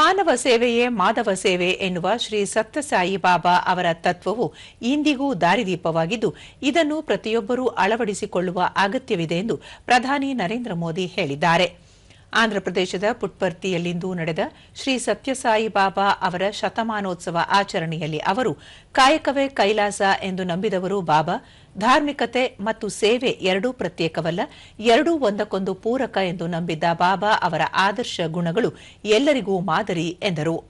ಮಾನವ ಸೇವೆಯೇ ಮಾಧವ ಸೇವೆ ಎನ್ನುವ ಶ್ರೀ ಸತ್ಯಸಾಯಿ ಬಾಬಾ ಅವರ ತತ್ವವು ಇಂದಿಗೂ ದಾರಿದೀಪವಾಗಿದ್ದು, ಇದನ್ನು ಪ್ರತಿಯೊಬ್ಬರೂ ಅಳವಡಿಸಿಕೊಳ್ಳುವ ಅಗತ್ಯವಿದೆ ಎಂದು ಪ್ರಧಾನಿ ನರೇಂದ್ರ ಮೋದಿ ಹೇಳಿದ್ದಾರೆ. ಆಂಧ್ರಪ್ರದೇಶದ ಪುಟ್ಪರ್ತಿಯಲ್ಲಿಂದು ನಡೆದ ಶ್ರೀ ಸತ್ಯಸಾಯಿ ಬಾಬಾ ಅವರ ಶತಮಾನೋತ್ಸವ ಆಚರಣೆಯಲ್ಲಿ ಅವರು ಕಾಯಕವೇ ಕೈಲಾಸ ಎಂದು ನಂಬಿದವರು ಬಾಬಾ. ಧಾರ್ಮಿಕತೆ ಮತ್ತು ಸೇವೆ ಎರಡೂ ಪ್ರತ್ಯೇಕವಲ್ಲ, ಎರಡೂ ಒಂದಕ್ಕೊಂದು ಪೂರಕ ಎಂದು ನಂಬಿದ್ದ ಬಾಬಾ ಅವರ ಆದರ್ಶ ಗುಣಗಳು ಎಲ್ಲರಿಗೂ ಮಾದರಿ ಎಂದರು.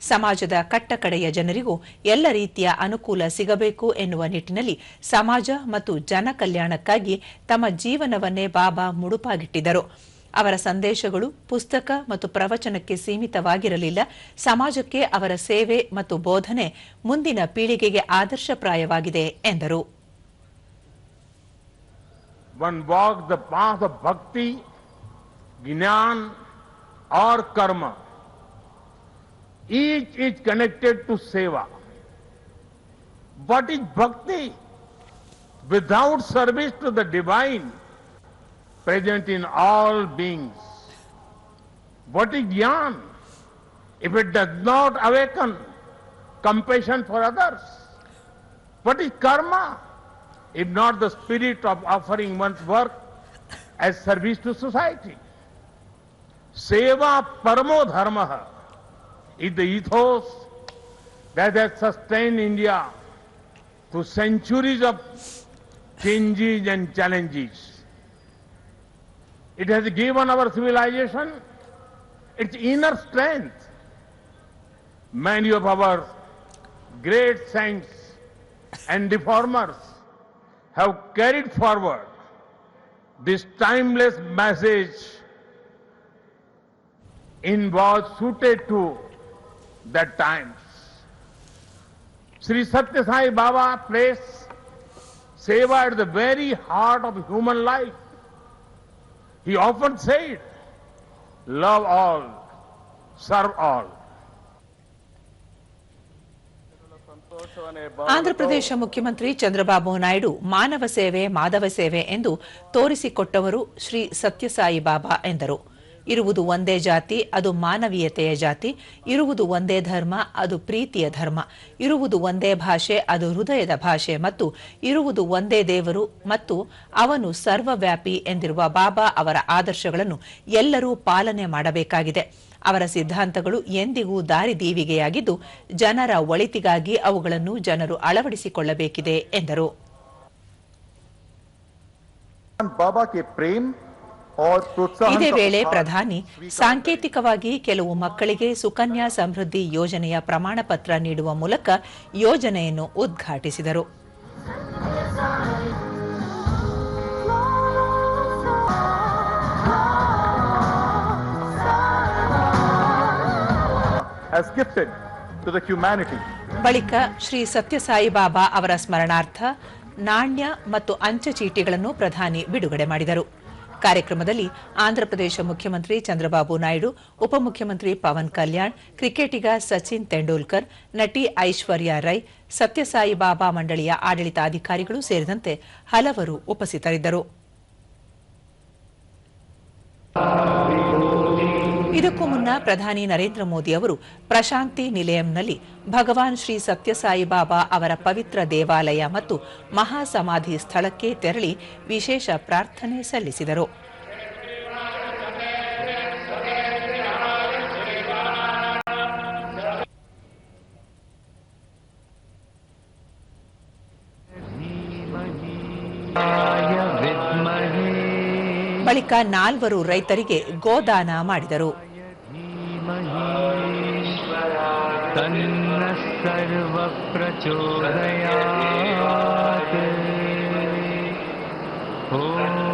ಸಮಾಜದ ಕಟ್ಟಕಡೆಯ ಜನರಿಗೂ ಎಲ್ಲ ರೀತಿಯ ಅನುಕೂಲ ಸಿಗಬೇಕು ಎನ್ನುವ ನಿಟ್ಟಿನಲ್ಲಿ ಸಮಾಜ ಮತ್ತು ಜನಕಲ್ಯಾಣಕ್ಕಾಗಿ ತಮ್ಮ ಜೀವನವನ್ನೇ ಬಾಬಾ ಮುಡುಪಾಗಿಟ್ಟಿದ್ದರು. ಅವರ ಸಂದೇಶಗಳು ಪುಸ್ತಕ ಮತ್ತು ಪ್ರವಚನಕ್ಕೆ ಸೀಮಿತವಾಗಿರಲಿಲ್ಲ. ಸಮಾಜಕ್ಕೆ ಅವರ ಸೇವೆ ಮತ್ತು ಬೋಧನೆ ಮುಂದಿನ ಪೀಳಿಗೆಗೆ ಆದರ್ಶಪ್ರಾಯವಾಗಿದೆ, ಎಂದರು. ಭಕ್ತಿ ಜ್ಞಾನ ಆರ್ ಕರ್ಮ ಈಜ್ ಈಜ್ ಕನೆಕ್ಟೆಡ್ ಟು ಸೇವಾ ಬಟ್ ಈ ಭಕ್ತಿ without service to the divine present in all beings. What is jnana? If it does not awaken compassion for others. What is karma? if not the spirit of offering one's work as service to society. Seva Paramo Dharma is the ethos that has sustained India through centuries of changes and challenges. It has given our civilization its inner strength. Many of our great saints and reformers have carried forward this timeless message in was suited to that times. Sri Satya Sai Baba placed seva at the very heart of human life. He often said, love all, serve all. Andhra Pradesh ಮುಖ್ಯಮಂತ್ರಿ ಚಂದ್ರಬಾಬು ನಾಯ್ಡು ಮಾನವ ಸೇವೆ ಮಾಧವ ಸೇವೆ ಎಂದು ತೋರಿಸಿಕೊಟ್ಟವರು ಶ್ರೀ ಸತ್ಯಸಾಯಿ ಬಾಬಾ ಎಂದರು ಇರುವುದು ಒಂದೇ ಜಾತಿ, ಅದು ಮಾನವೀಯತೆಯ ಜಾತಿ. ಇರುವುದು ಒಂದೇ ಧರ್ಮ, ಅದು ಪ್ರೀತಿಯ ಧರ್ಮ. ಇರುವುದು ಒಂದೇ ಭಾಷೆ, ಅದು ಹೃದಯದ ಭಾಷೆ ಮತ್ತು ಇರುವುದು ಒಂದೇ ದೇವರು ಮತ್ತು ಅವನು ಸರ್ವವ್ಯಾಪಿ ಎಂದಿರುವ ಬಾಬಾ ಅವರ ಆದರ್ಶಗಳನ್ನು ಎಲ್ಲರೂ ಪಾಲನೆ ಮಾಡಬೇಕಾಗಿದೆ. ಅವರ ಸಿದ್ಧಾಂತಗಳು ಎಂದಿಗೂ ದಾರಿದೀವಿಗೆಯಾಗಿದ್ದು ಜನರ ಒಳಿತಿಗಾಗಿ ಅವುಗಳನ್ನು ಜನರು ಅಳವಡಿಸಿಕೊಳ್ಳಬೇಕಿದೆ ಎಂದರು. ಬಾಬಾ ಕೆ ಇದೇ ವೇಳೆ ಪ್ರಧಾನಿ ಸಾಂಕೇತಿಕವಾಗಿ ಕೆಲವು ಮಕ್ಕಳಿಗೆ ಸುಕನ್ಯಾ ಸಮೃದ್ಧಿ ಯೋಜನೆಯ ಪ್ರಮಾಣ ಪತ್ರ ನೀಡುವ ಮೂಲಕ ಯೋಜನೆಯನ್ನು ಉದ್ಘಾಟಿಸಿದರು. ಬಳಿಕ ಶ್ರೀ ಸತ್ಯಸಾಯಿ ಬಾಬಾ ಅವರ ಸ್ಮರಣಾರ್ಥ ನಾಣ್ಯ ಮತ್ತು ಅಂಚೆ ಚೀಟಿಗಳನ್ನು ಪ್ರಧಾನಿ ಬಿಡುಗಡೆ ಮಾಡಿದರು. ಕಾರ್ಯಕ್ರಮದಲ್ಲಿ ಆಂಧ್ರಪ್ರದೇಶ ಮುಖ್ಯಮಂತ್ರಿ ಚಂದ್ರಬಾಬು ನಾಯ್ಡು ಉಪಮುಖ್ಯಮಂತ್ರಿ ಪವನ್ ಕಲ್ಯಾಣ್, ಕ್ರಿಕೆಟಿಗ ಸಚಿನ್ ತೆಂಡೂಲ್ಕರ್, ನಟಿ ಐಶ್ವರ್ಯ ರೈ ಸತ್ಯಸಾಯಿ ಬಾಬಾ ಮಂಡಳಿಯ ಆಡಳಿತಾಧಿಕಾರಿಗಳು ಸೇರಿದಂತೆ ಹಲವರು ಉಪಸ್ಥಿತರಿದ್ದರು. ಇದಕ್ಕೂ ಮುನ್ನ ಪ್ರಧಾನಿ ನರೇಂದ್ರ ಮೋದಿ ಅವರು ಪ್ರಶಾಂತಿ ನಿಲಯಂನಲ್ಲಿ ಭಗವಾನ್ ಶ್ರೀ ಸತ್ಯಸಾಯಿ ಬಾಬಾ ಅವರ ಪವಿತ್ರ ದೇವಾಲಯ ಮತ್ತು ಮಹಾಸಮಾಧಿ ಸ್ಥಳಕ್ಕೆ ತೆರಳಿ ವಿಶೇಷ ಪ್ರಾರ್ಥನೆ ಸಲ್ಲಿಸಿದರು. ಬಳಿಕ ನಾಲ್ವರು ರೈತರಿಗೆ ಗೋದಾನ ಮಾಡಿದರು. तन्नः सर्वप्रचोदयात्। ॐ